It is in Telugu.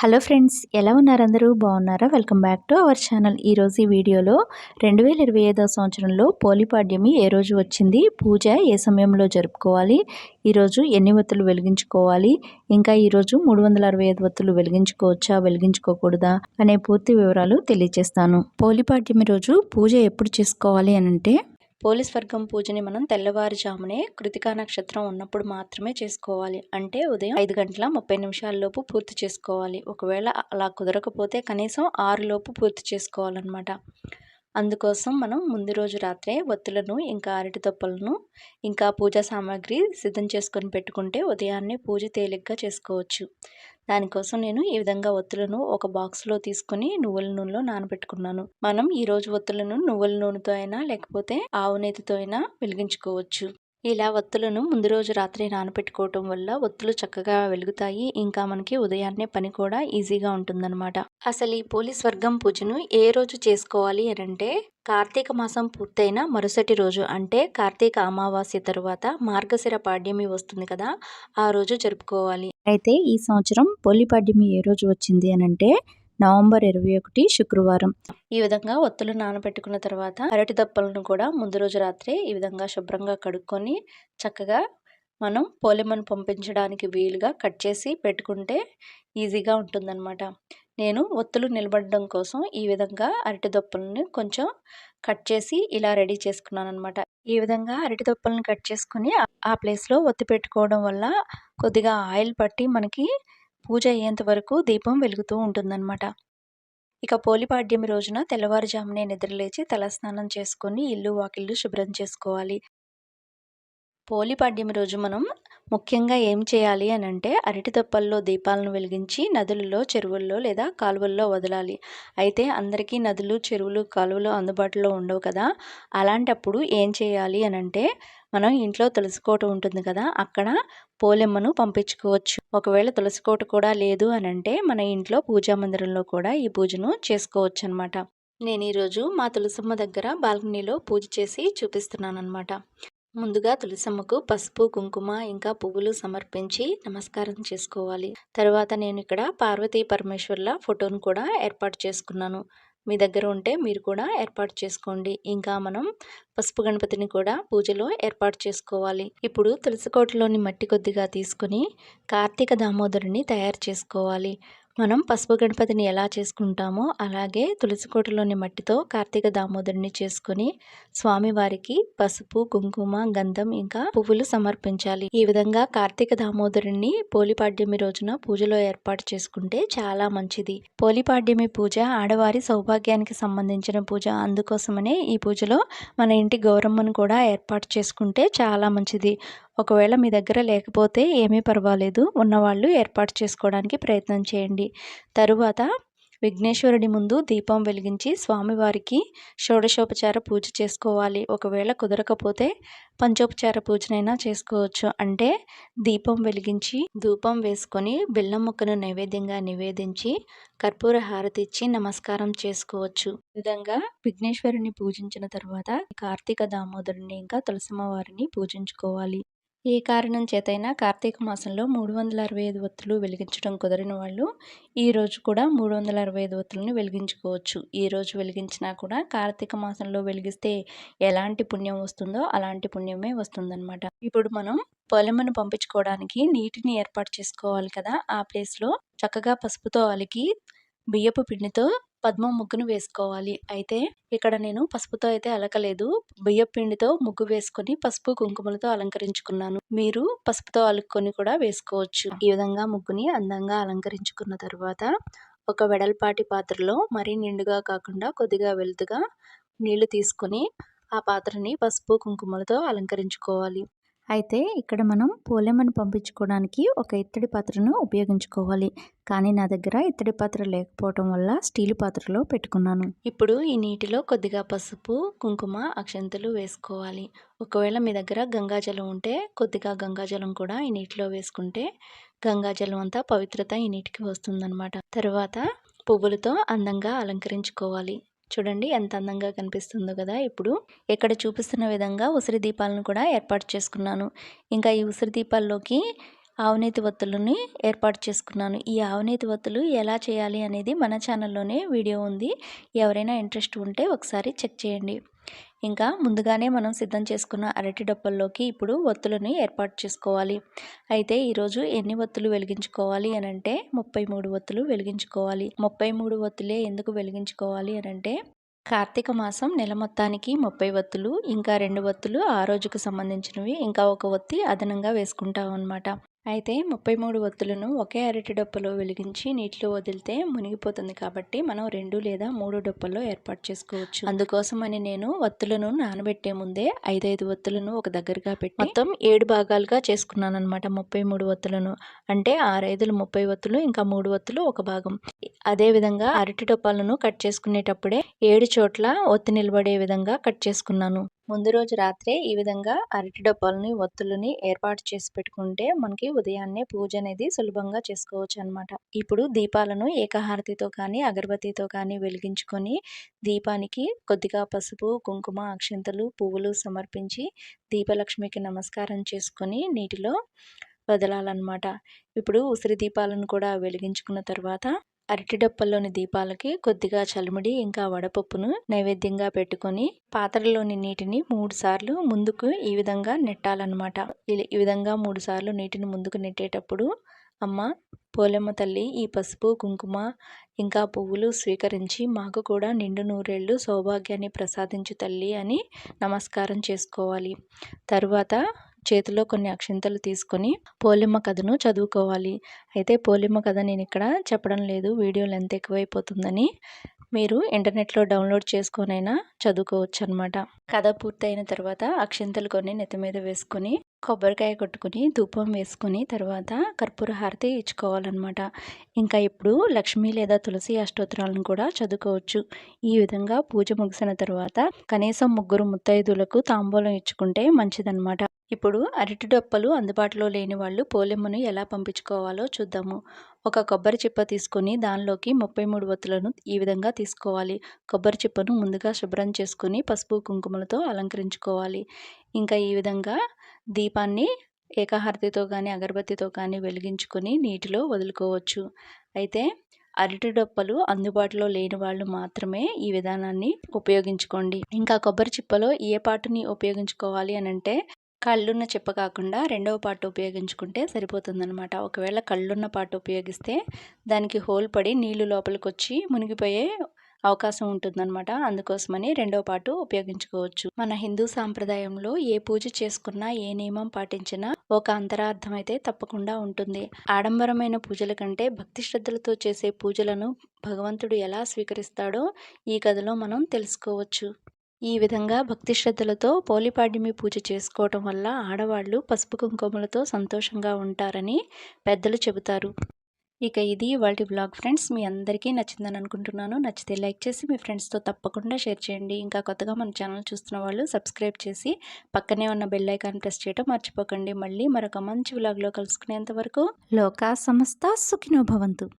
హలో ఫ్రెండ్స్ ఎలా ఉన్నారు అందరూ? బాగున్నారా? Welcome back to our channel. ఈరోజు ఈ వీడియోలో రెండు వేల ఇరవై ఐదవ సంవత్సరంలో పోలిపాడ్యమి ఏ రోజు వచ్చింది? పూజ ఏ సమయంలో జరుపుకోవాలి? ఈరోజు ఎన్ని ఒత్తులు వెలిగించుకోవాలి? ఇంకా ఈరోజు మూడు వందల అరవై ఐదు ఒత్తులు వెలిగించుకోవచ్చా? వెలిగించుకోకూడదా? అనే పూర్తి వివరాలు తెలియజేస్తాను పోలిపాడ్యమి రోజు పూజ ఎప్పుడు చేసుకోవాలి అనంటే పోలీస్ వర్గం పూజని మనం తెల్లవారుజామునే కృతికా నక్షత్రం ఉన్నప్పుడు మాత్రమే చేసుకోవాలి. అంటే ఉదయం ఐదు గంటల ముప్పై నిమిషాల్లోపు పూర్తి చేసుకోవాలి. ఒకవేళ అలా కుదరకపోతే కనీసం ఆరులోపు పూర్తి చేసుకోవాలన్నమాట. అందుకోసం మనం ముందు రోజు రాత్రే ఒత్తులను ఇంకా అరటి తొప్పలను ఇంకా పూజా సామాగ్రి సిద్ధం చేసుకొని పెట్టుకుంటే ఉదయాన్నే పూజ తేలిగ్గా చేసుకోవచ్చు. దానికోసం నేను ఈ విధంగా ఒత్తులను ఒక బాక్స్లో తీసుకుని నువ్వుల నూనెలో నానబెట్టుకున్నాను. మనం ఈ రోజు ఒత్తులను నువ్వుల నూనెతో అయినా లేకపోతే ఆవు నేతితో అయినా వెలిగించుకోవచ్చు. ఇలా ఒత్తులను ముందు రోజు రాత్రి నానబెట్టుకోవటం వల్ల ఒత్తులు చక్కగా వెలుగుతాయి. ఇంకా మనకి ఉదయాన్నే పని కూడా ఈజీగా ఉంటుందన్నమాట. అసలు ఈ పోలీస్ వర్గం పూజను ఏ రోజు చేసుకోవాలి అని అంటే కార్తీక మాసం పూర్తయిన మరుసటి రోజు. అంటే కార్తీక అమావాస్య తరువాత మార్గశిర పాడ్యమి వస్తుంది కదా ఆ రోజు జరుపుకోవాలి. అయితే ఈ సంవత్సరం పోలి పాడ్యమి ఏ రోజు వచ్చింది అనంటే నవంబర్ ఇరవై ఒకటి శుక్రవారం. ఈ విధంగా ఒత్తులు నానబెట్టుకున్న తర్వాత అరటి దప్పలను కూడా ముందు రోజు రాత్రి ఈ విధంగా శుభ్రంగా కడుక్కొని చక్కగా మనం పోలిమను పంపించడానికి వీలుగా కట్ చేసి పెట్టుకుంటే ఈజీగా ఉంటుందన్నమాట. నేను ఒత్తులు నిలబడడం కోసం ఈ విధంగా అరటి దొప్పలను కొంచెం కట్ చేసి ఇలా రెడీ చేసుకున్నాను అనమాట ఈ విధంగా అరటి దొప్పలను కట్ చేసుకుని ఆ ప్లేస్లో ఒత్తి పెట్టుకోవడం వల్ల కొద్దిగా ఆయిల్ పట్టి మనకి పూజ అయ్యేంత వరకు దీపం వెలుగుతూ ఉంటుందన్నమాట. ఇక పోలిపాడ్యమి రోజున తెల్లవారుజామునే నిద్రలేచి తలస్నానం చేసుకొని ఇల్లు వాకిళ్ళు శుభ్రం చేసుకోవాలి. పోలిపాడ్యమి రోజు మనం ముఖ్యంగా ఏం చేయాలి అని అంటే అరటి దప్పల్లో దీపాలను వెలిగించి నదులలో చెరువుల్లో లేదా కాలువల్లో వదలాలి. అయితే అందరికీ నదులు చెరువులు కాలువలు అందుబాటులో ఉండవు కదా. అలాంటప్పుడు ఏం చేయాలి అని అంటే మనం ఇంట్లో తులసికోట ఉంటుంది కదా అక్కడ పోలెమ్మను పంపించుకోవచ్చు. ఒకవేళ తులసికోట కూడా లేదు అని అంటే మన ఇంట్లో పూజా మందిరంలో కూడా ఈ పూజను చేసుకోవచ్చు అనమాట నేను ఈరోజు మా తులసమ్మ దగ్గర బాల్కనీలో పూజ చేసి చూపిస్తున్నాను అనమాట ముందుగా తులసమ్మకు పసుపు కుంకుమ ఇంకా పువ్వులు సమర్పించి నమస్కారం చేసుకోవాలి. తర్వాత నేను ఇక్కడ పార్వతీ పరమేశ్వర్ల ఫోటోను కూడా ఏర్పాటు చేసుకున్నాను. మీ దగ్గర ఉంటే మీరు కూడా ఏర్పాటు చేసుకోండి. ఇంకా మనం పసుపు గణపతిని కూడా పూజలో ఏర్పాటు చేసుకోవాలి. ఇప్పుడు తులసికోటలోని మట్టి కొద్దిగా తీసుకుని కార్తీక దామోదరుని తయారు చేసుకోవాలి. మనం పసుపు గణపతిని ఎలా చేసుకుంటామో అలాగే తులసికోటలోని మట్టితో కార్తీక దామోదరుని చేసుకుని స్వామివారికి పసుపు కుంకుమ గంధం ఇంకా పువ్వులు సమర్పించాలి. ఈ విధంగా కార్తీక దామోదరుని పోలిపాడ్యమి రోజున పూజలో ఏర్పాటు చేసుకుంటే చాలా మంచిది. పోలిపాడ్యమి పూజ ఆడవారి సౌభాగ్యానికి సంబంధించిన పూజ. అందుకోసమనే ఈ పూజలో మన ఇంటి గౌరమ్మను కూడా ఏర్పాటు చేసుకుంటే చాలా మంచిది. ఒకవేళ మీ దగ్గర లేకపోతే ఏమీ పర్వాలేదు. ఉన్నవాళ్ళు ఏర్పాటు చేసుకోవడానికి ప్రయత్నం చేయండి. తరువాత విఘ్నేశ్వరుడి ముందు దీపం వెలిగించి స్వామివారికి షోడశోపచార పూజ చేసుకోవాలి. ఒకవేళ కుదరకపోతే పంచోపచార పూజనైనా చేసుకోవచ్చు. అంటే దీపం వెలిగించి ధూపం వేసుకొని బెల్లం ముక్కను నైవేద్యంగా నివేదించి కర్పూర హారతి ఇచ్చి నమస్కారం చేసుకోవచ్చు. విధంగా విఘ్నేశ్వరుని పూజించిన తర్వాత కార్తీక దామోదరుని ఇంకా తులసమ్మ వారిని పూజించుకోవాలి. ఏ కారణం చేతైనా కార్తీక మాసంలో మూడు వందల అరవై ఐదు ఒత్తులు వెలిగించడం కుదరిన వాళ్ళు ఈరోజు కూడా మూడు వందల అరవై ఐదు ఒత్తులను వెలిగించుకోవచ్చు. ఈరోజు వెలిగించినా కూడా కార్తీక మాసంలో వెలిగిస్తే ఎలాంటి పుణ్యం వస్తుందో అలాంటి పుణ్యమే వస్తుందన్నమాట. ఇప్పుడు మనం పొలమును పంపించుకోవడానికి నీటిని ఏర్పాటు చేసుకోవాలి కదా. ఆ ప్లేస్లో చక్కగా పసుపుతో అలికి బియ్యపు పిండితో పద్మ ముగ్గును వేసుకోవాలి. అయితే ఇక్కడ నేను పసుపుతో అయితే అలకలేదు. బియ్య పిండితో ముగ్గు వేసుకొని పసుపు కుంకుమలతో అలంకరించుకున్నాను. మీరు పసుపుతో అలుక్కొని కూడా వేసుకోవచ్చు. ఈ విధంగా ముగ్గుని అందంగా అలంకరించుకున్న తర్వాత ఒక వెడల్పాటి పాత్రలో మరీ నిండుగా కాకుండా కొద్దిగా వెలుతుగా నీళ్ళు తీసుకొని ఆ పాత్రని పసుపు కుంకుమలతో అలంకరించుకోవాలి. అయితే ఇక్కడ మనం పోలేమని పంపించుకోవడానికి ఒక ఇత్తడి పాత్రను ఉపయోగించుకోవాలి. కానీ నా దగ్గర ఇత్తడి పాత్ర లేకపోవటం వల్ల స్టీల్ పాత్రలో పెట్టుకున్నాను. ఇప్పుడు ఈ నీటిలో కొద్దిగా పసుపు కుంకుమ అక్షంతలు వేసుకోవాలి. ఒకవేళ మీ దగ్గర గంగాజలం ఉంటే కొద్దిగా గంగాజలం కూడా ఈ నీటిలో వేసుకుంటే గంగాజలం అంతా పవిత్రత ఈ నీటికి వస్తుందన్నమాట. తర్వాత పువ్వులతో అందంగా అలంకరించుకోవాలి. చూడండి ఎంత అందంగా కనిపిస్తుందో కదా! ఇప్పుడు ఇక్కడ చూపిస్తున్న విధంగా ఉసిరి దీపాలను కూడా ఏర్పాటు చేసుకున్నాను. ఇంకా ఈ ఉసిరి దీపాల్లోకి ఆవునేతి ఒత్తులని ఏర్పాటు చేసుకున్నాను. ఈ ఆవునేతి ఒత్తులు ఎలా చేయాలి అనేది మన ఛానల్లోనే వీడియో ఉంది. ఎవరైనా ఇంట్రెస్ట్ ఉంటే ఒకసారి చెక్ చేయండి. ఇంకా ముందుగానే మనం సిద్ధం చేసుకున్న అరటి డప్పల్లోకి ఇప్పుడు ఒత్తులను ఏర్పాటు చేసుకోవాలి. అయితే ఈరోజు ఎన్ని ఒత్తులు వెలిగించుకోవాలి అని అంటే ముప్పై మూడు ఒత్తులు వెలిగించుకోవాలి. ముప్పై మూడు ఒత్తులే ఎందుకు వెలిగించుకోవాలి అనంటే కార్తీక మాసం నెల మొత్తానికి ముప్పై ఒత్తులు ఇంకా రెండు ఒత్తులు ఆ రోజుకు సంబంధించినవి ఇంకా ఒక ఒత్తి అదనంగా వేసుకుంటాం అనమాట అయితే ముప్పై మూడు ఒత్తులను ఒకే అరటి డొప్పలో వెలిగించి నీటిలో వదిలితే మునిగిపోతుంది కాబట్టి మనం రెండు లేదా మూడు డొప్పల్లో ఏర్పాటు చేసుకోవచ్చు. అందుకోసమని నేను ఒత్తులను నానబెట్టే ముందే ఐదైదు ఒత్తులను ఒక దగ్గరగా పెట్టి మొత్తం ఏడు భాగాలుగా చేసుకున్నాను అనమాట ముప్పై మూడు ఒత్తులను. అంటే ఆరైదులు ముప్పై ఒత్తులు ఇంకా మూడు ఒత్తులు ఒక భాగం. అదే విధంగా అరటి డొప్పాలను కట్ చేసుకునేటప్పుడే ఏడు చోట్ల ఒత్తి నిలబడే విధంగా కట్ చేసుకున్నాను. ముందు రోజు రాత్రే ఈ విధంగా అరటి డబ్బాలని ఒత్తులని ఏర్పాటు చేసి పెట్టుకుంటే మనకి ఉదయాన్నే పూజ అనేది సులభంగా చేసుకోవచ్చు అనమాట ఇప్పుడు దీపాలను ఏకహారతితో కానీ అగరబత్తితో కానీ వెలిగించుకొని దీపానికి కొద్దిగా పసుపు కుంకుమ అక్షింతలు పువ్వులు సమర్పించి దీపలక్ష్మికి నమస్కారం చేసుకొని నీటిలో వదలాలన్నమాట. ఇప్పుడు ఉసిరి దీపాలను కూడా వెలిగించుకున్న తర్వాత అరటి డప్పల్లోని దీపాలకి కొద్దిగా చలిమిడి ఇంకా వడపప్పును నైవేద్యంగా పెట్టుకొని పాత్రలోని నీటిని మూడు సార్లు ముందుకు ఈ విధంగా నెట్టాలన్నమాట. ఈ విధంగా మూడు సార్లు నీటిని ముందుకు నెట్టేటప్పుడు అమ్మ పోలెమ్మ తల్లి ఈ పసుపు కుంకుమ ఇంకా పువ్వులు స్వీకరించి మాకు కూడా నిండు నూరేళ్ళు సౌభాగ్యాన్ని ప్రసాదించు తల్లి అని నమస్కారం చేసుకోవాలి. తరువాత చేతిలో కొన్ని అక్షింతలు తీసుకొని పోలిమ్మ కథను చదువుకోవాలి. అయితే పోలిమ్మ కథ నేను ఇక్కడ చెప్పడం లేదు. వీడియో లెంత్ ఎక్కువైపోతుందని మీరు ఇంటర్నెట్లో డౌన్లోడ్ చేసుకొనైనా చదువుకోవచ్చు అనమాట కథ పూర్తయిన తర్వాత అక్షింతలు కొన్ని నెత్తి మీద వేసుకొని కొబ్బరికాయ కొట్టుకుని ధూపం వేసుకొని తర్వాత కర్పూర హారతి ఇచ్చుకోవాలన్నమాట. ఇంకా ఇప్పుడు లక్ష్మి లేదా తులసి అష్టోత్తరాలను కూడా చదువుకోవచ్చు. ఈ విధంగా పూజ ముగిసిన తర్వాత కనీసం ముగ్గురు ముత్తైదులకు తాంబూలం ఇచ్చుకుంటే మంచిదన్నమాట. ఇప్పుడు అరటి డొప్పలు అందుబాటులో లేని వాళ్ళు పోలెమ్మను ఎలా పంపించుకోవాలో చూద్దాము. ఒక కొబ్బరి చిప్ప తీసుకొని దానిలోకి ముప్పై మూడు వత్తులను ఈ విధంగా తీసుకోవాలి. కొబ్బరి చిప్పను ముందుగా శుభ్రం చేసుకుని పసుపు కుంకుమలతో అలంకరించుకోవాలి. ఇంకా ఈ విధంగా దీపాన్ని ఏకాహారతితో కానీ అగరబత్తితో కానీ వెలిగించుకొని నీటిలో వదులుకోవచ్చు. అయితే అరటి డొప్పలు అందుబాటులో లేని వాళ్ళు మాత్రమే ఈ విధానాన్ని ఉపయోగించుకోండి. ఇంకా కొబ్బరి చిప్పలో ఏ పాటుని ఉపయోగించుకోవాలి అని అంటే కళ్ళున్న చెప్ప కాకుండా రెండవ పాటు ఉపయోగించుకుంటే సరిపోతుందనమాట ఒకవేళ కళ్ళున్న పాటు ఉపయోగిస్తే దానికి హోల్ పడి నీళ్ళు లోపలికి వచ్చి మునిగిపోయే అవకాశం ఉంటుందన్నమాట. అందుకోసమని రెండవ పాటు ఉపయోగించుకోవచ్చు. మన హిందూ సాంప్రదాయంలో ఏ పూజ చేసుకున్నా ఏ నియమం పాటించినా ఒక అంతరార్థం అయితే తప్పకుండా ఉంటుంది. ఆడంబరమైన పూజల కంటే భక్తి శ్రద్ధలతో చేసే పూజలను భగవంతుడు ఎలా స్వీకరిస్తాడో ఈ కథలో మనం తెలుసుకోవచ్చు. ఈ విధంగా భక్తి శ్రద్ధలతో పోలిపాడ్యమి పూజ చేసుకోవటం వల్ల ఆడవాళ్ళు పసుపు కుంకుమలతో సంతోషంగా ఉంటారని పెద్దలు చెబుతారు. ఇక ఇది వాళ్ళ బ్లాగ్ ఫ్రెండ్స్. మీ అందరికీ నచ్చిందని అనుకుంటున్నాను. నచ్చితే లైక్ చేసి మీ ఫ్రెండ్స్తో తప్పకుండా షేర్ చేయండి. ఇంకా కొత్తగా మన ఛానల్ చూస్తున్న వాళ్ళు సబ్స్క్రైబ్ చేసి పక్కనే ఉన్న బెల్ ఐకాన్ ప్రెస్ చేయడం మర్చిపోకండి. మళ్ళీ మరొక మంచి బ్లాగ్లో కలుసుకునేంత వరకు లోకా సమస్త సుఖినోభవంతు